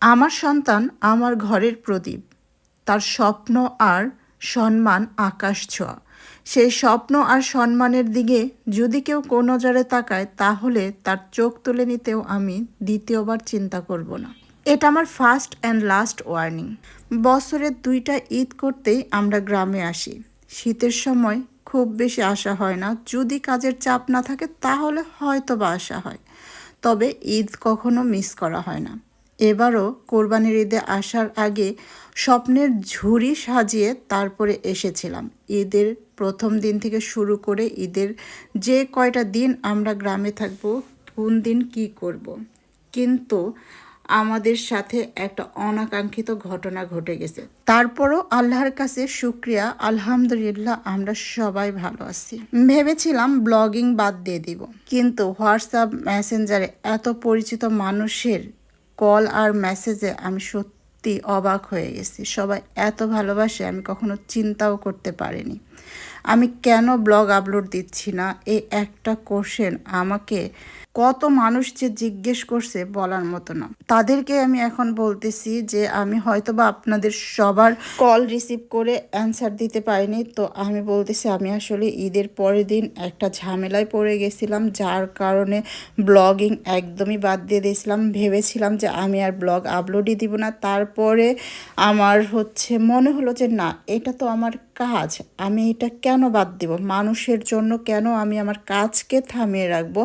আমার সন্তান আমার ঘরের প্রদীপ। তার স্বপ্ন আর সম্মান আকাশ ছোঁয়া। সেই স্বপ্ন আর সম্মানের দিকে যদি কেউ কোন নজরে তাকায়, তাহলে তার চোখ তুলে নিতেও আমি দ্বিতীয়বার চিন্তা করব না। এটা আমার ফার্স্ট অ্যান্ড লাস্ট ওয়ার্নিং বছরের দুইটা ঈদ করতেই আমরা গ্রামে আসি। শীতের সময় খুব বেশি আসা হয় না। যদি কাজের চাপ না থাকে, তাহলে হয়তো বা আসা হয়। তবে ঈদ কখনো মিস করা হয় না। এবারও কোরবানির ঈদে আসার আগে স্বপ্নের ঝুড়ি সাজিয়ে তারপরে এসেছিলাম। ঈদের প্রথম দিন থেকে শুরু করে ঈদের যে কয়টা দিন আমরা গ্রামে থাকব, কোন দিন কি করব। কিন্তু আমাদের সাথে একটা অনাকাঙ্ক্ষিত ঘটনা ঘটে গেছে। তারপরও আল্লাহর কাছে শুক্রিয়া, আলহামদুলিল্লাহ আমরা সবাই ভালো আছি। ভেবেছিলাম ব্লগিং বাদ দিয়ে দিব, কিন্তু হোয়াটসঅ্যাপ, মেসেঞ্জারে এত পরিচিত মানুষের কল আর মেসেজে আমি সত্যি অবাক হয়ে গেছি। সবাই এত ভালোবাসে, আমি কখনো চিন্তাও করতে পারিনি। আমি কেন ব্লগ আপলোড দিচ্ছি না? এই একটা কোশ্চেন আমাকে কত মানুষ যে জিজ্ঞেস করছে বলার মতো না। তাদেরকে আমি এখন বলতেছি যে আমি হয়তো বা আপনাদের সবার কল রিসিভ করে অ্যান্সার দিতে পারিনি। তো আমি বলতেছি, আমি আসলে ঈদের পরের দিন একটা ঝামেলায় পড়ে গেছিলাম, যার কারণে ব্লগিং একদমই বাদ দিয়ে দিয়েছিলাম। ভেবেছিলাম যে আমি আর ব্লগ আপলোডই দিব না। তারপরে আমার হচ্ছে মনে হলো যে না, এটা তো আমার কাজ, আমি এটা কেন বাদ দিব? মানুষের জন্য কেন আমি আমার কাজকে থামিয়ে রাখব?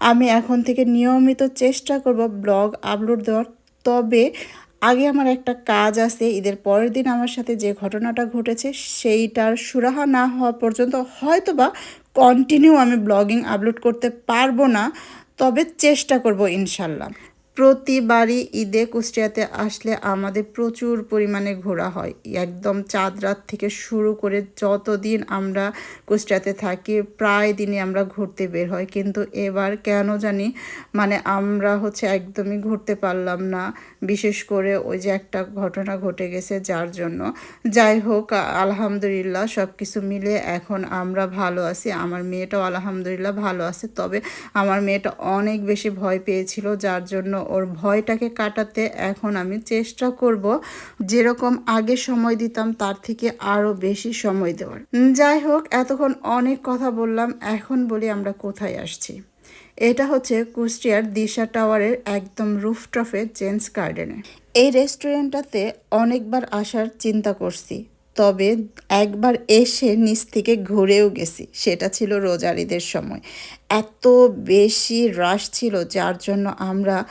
আমি এখন থেকে নিয়মিত চেষ্টা করব ব্লগ আপলোড দেওয়ার। তবে আগে আমার একটা কাজ আছে, ঈদের পরের দিন আমার সাথে যে ঘটনাটা ঘটেছে সেইটার সুরাহা না হওয়া পর্যন্ত হয়তো বা কন্টিনিউ আমি ব্লগিং আপলোড করতে পারব না। তবে চেষ্টা করব ইনশাল্লাহ। প্রতিবারই ঈদে কুষ্টিয়াতে আসলে আমাদের প্রচুর পরিমাণে ঘোরা হয়। একদম চাঁদ রাত থেকে শুরু করে যতদিন আমরা কুষ্টিয়াতে থাকি, প্রায় দিনই আমরা ঘুরতে বের হয়। কিন্তু এবার কেন জানি মানে আমরা হচ্ছে একদমই ঘুরতে পারলাম না। বিশেষ করে ওই যে একটা ঘটনা ঘটে গেছে যার জন্য। যাই হোক, আলহামদুলিল্লাহ সব কিছু মিলে এখন আমরা ভালো আছি। আমার মেয়েটাও আলহামদুলিল্লাহ ভালো আছে। তবে আমার মেয়েটা অনেক বেশি ভয় পেয়েছিল, যার জন্য ওর ভয়টাকে কাটাতে এখন আমি চেষ্টা করব। যেরকম আগে সময় দিতাম, তার থেকে আরও বেশি সময় দেওয়ার। যাই হোক, এতক্ষণ অনেক কথা বললাম, এখন বলি আমরা কোথায় আসছি। এটা হচ্ছে কুষ্টিয়ার দিশা টাওয়ারের একদম রুফটপে জেন্টস গার্ডেনে। এই রেস্টুরেন্টটাতে অনেকবার আসার চিন্তা করছি, তবে একবার এসে নিচ থেকে ঘুরেও গেছি, সেটা ছিল রোজারিদের সময়। এত বেশি রাশ ছিল, যার জন্য আমরা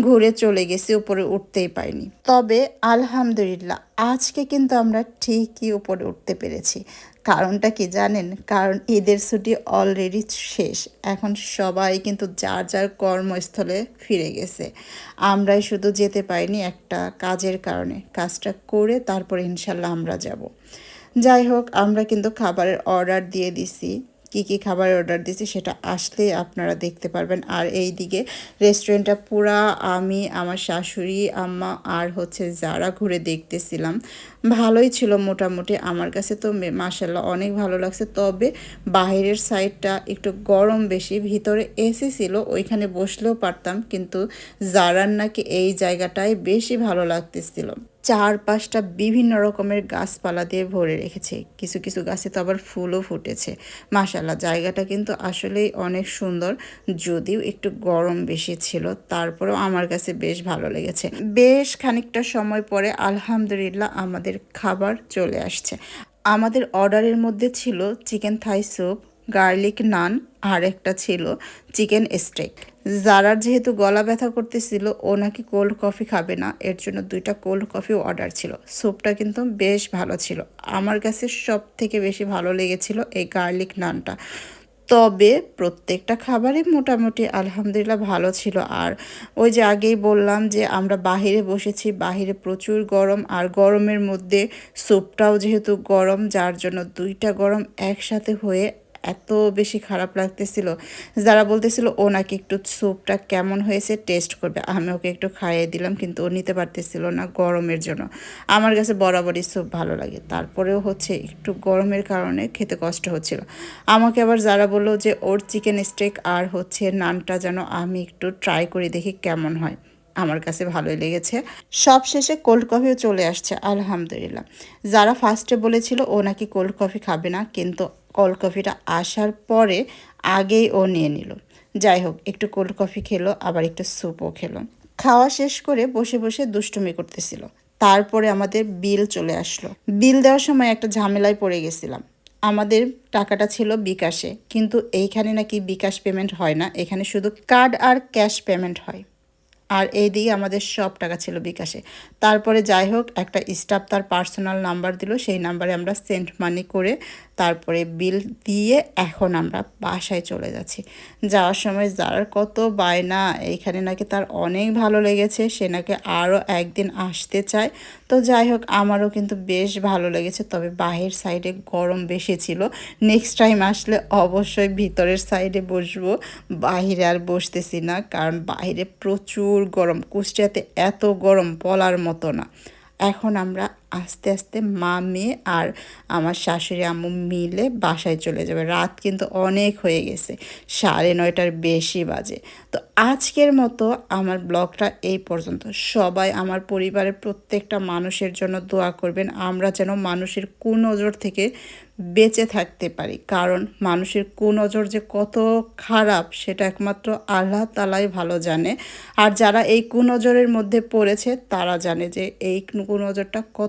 ঘুরে চলে গেছি, উপরে উঠতেই পারিনি। তবে আলহামদুলিল্লাহ, আজকে কিন্তু আমরা ঠিকই উপরে উঠতে পেরেছি। কারণটা কি জানেন? কারণ ঈদের ছুটি অলরেডি শেষ। এখন সবাই কিন্তু যার যার কর্মস্থলে ফিরে গেছে। আমরাই শুধু যেতে পারিনি একটা কাজের কারণে। কাজটা করে তারপরে ইনশাল্লাহ আমরা যাব। যাই হোক, আমরা কিন্তু খাবারের অর্ডার দিয়ে দিছি। কি কি খাবার অর্ডার দিয়েছি সেটা আসলে আপনারা দেখতে পারবেন। আর এই দিকে রেস্টুরেন্টটা পুরা আমি, আমার শাশুড়ি, আম্মা আর হচ্ছে যারা ঘুরে দেখতেছিলাম, ভালোই ছিল মোটামুটি। আমার কাছে তো মাসাল্লাহ অনেক ভালো লাগছে। তবে বাহিরের সাইডটা একটু গরম বেশি, ভিতরে এসি ছিল, ওইখানে বসলেও পারতাম। কিন্তু জারার নাকি এই জায়গাটাই বেশি ভালো লাগতেছিল। চারপাশটা বিভিন্ন রকমের গাছপালা দিয়ে ভরে রেখেছে। কিছু কিছু গাছে তো আবার ফুলও ফুটেছে। মাসাল্লাহ জায়গাটা কিন্তু আসলেই অনেক সুন্দর। যদিও একটু গরম বেশি ছিল, তারপরেও আমার কাছে বেশ ভালো লেগেছে। বেশ খানিকটা সময় পরে আলহামদুলিল্লাহ আমাদের খাবার চলে আসছে। আমাদের অর্ডারের মধ্যে ছিল chicken Thai soup, garlic naan আর একটা ছিল চিকেন স্টেক। জারার যেহেতু গলা ব্যথা করতেছিল, ও নাকি কোল্ড কফি খাবে না, এর জন্য দুইটা কোল্ড কফি অর্ডার ছিল। স্যুপটা কিন্তু বেশ ভালো ছিল। আমার কাছে সব থেকে বেশি ভালো লেগেছিল এই গার্লিক নানটা তবে প্রত্যেকটা খাবারই মোটামুটি আলহামদুলিল্লাহ ভালো ছিল। আর ওই যে আগেই বললাম যে আমরা বাহিরে বসেছি, বাহিরে প্রচুর গরম, আর গরমের মধ্যে স্যুপটাও যেহেতু গরম, যার জন্য দুইটা গরম একসাথে হয়ে এত বেশি খারাপ লাগতেছিল। যারা বলতেছিল, ও নাকি একটু স্যুপটা কেমন হয়েছে টেস্ট করবে। আমি ওকে একটু খাইয়ে দিলাম, কিন্তু ও নিতে পারতেছিল না গরমের জন্য। আমার কাছে বরাবরই স্যুপ ভালো লাগে। তারপরেও হচ্ছে একটু গরমের কারণে খেতে কষ্ট হচ্ছিল। আমাকে আবার যারা বলল যে, ওর চিকেন স্টেক আর হচ্ছে নানটা যেন আমি একটু ট্রাই করে দেখি কেমন হয়। আমার কাছে ভালোই লেগেছে। সব শেষে কোল্ড কফিও চলে আসছে, আলহামদুলিল্লাহ। যারা ফার্স্টে বলেছিল, ও নাকি কোল্ড কফি খাবে না, কিন্তু কোল্ড কফিটা আসার পরে আগেই ও নিয়ে নিল। যাই হোক, একটু কোল্ড কফি খেলো, আবার একটু স্যুপও খেলো। খাওয়া শেষ করে বসে বসে দুষ্টুমি করতেছিল। তারপরে আমাদের বিল চলে আসলো। বিল দেওয়ার সময় একটা ঝামেলায় পড়ে গেছিলাম। আমাদের টাকাটা ছিল বিকাশে, কিন্তু এইখানে নাকি বিকাশ পেমেন্ট হয় না, এখানে শুধু কার্ড আর ক্যাশ পেমেন্ট হয়। আর এই দিকে আমাদের সব টাকা ছিল বিকাশে। তারপরে যাই হোক, একটা স্টাফ তার পার্সোনাল নাম্বার দিল, সেই নাম্বারে আমরা সেন্ট মানি করে তারপরে বিল দিয়ে এখন আমরা বাসায় চলে যাচ্ছি। যাওয়ার সময় যার কত বায় না এইখানে নাকি তার অনেক ভালো লেগেছে, সে নাকি আরও একদিন আসতে চায়। তো যাই হোক, আমারও কিন্তু বেশ ভালো লেগেছে। তবে বাহির সাইডে গরম বেশি ছিল। নেক্সট টাইম আসলে অবশ্যই ভিতরের সাইডে বসবো। বাহিরে আর বসতেছি না, কারণ বাহিরে প্রচুর গরম। কুষ্টিয়াতে এত গরম বলার মতো না। এখন আমরা আস্তে আস্তে মা মেয়ে আর আমার শাশুড়ি আম্মু মিলে বাসায় চলে যাবে। রাত কিন্তু অনেক হয়ে গেছে, সাড়ে নয়টার বেশি বাজে। তো আজকের মতো আমার ব্লগটা এই পর্যন্ত। সবাই আমার পরিবারের প্রত্যেকটা মানুষের জন্য দোয়া করবেন। আমরা যেন মানুষের কুনজর থেকে বেঁচে থাকতে পারি। কারণ মানুষের কুনজর যে কত খারাপ, সেটা একমাত্র আল্লাহ তালাই ভালো জানে। আর যারা এই কুনজরের মধ্যে পড়েছে, তারা জানে যে এই কুনজরটা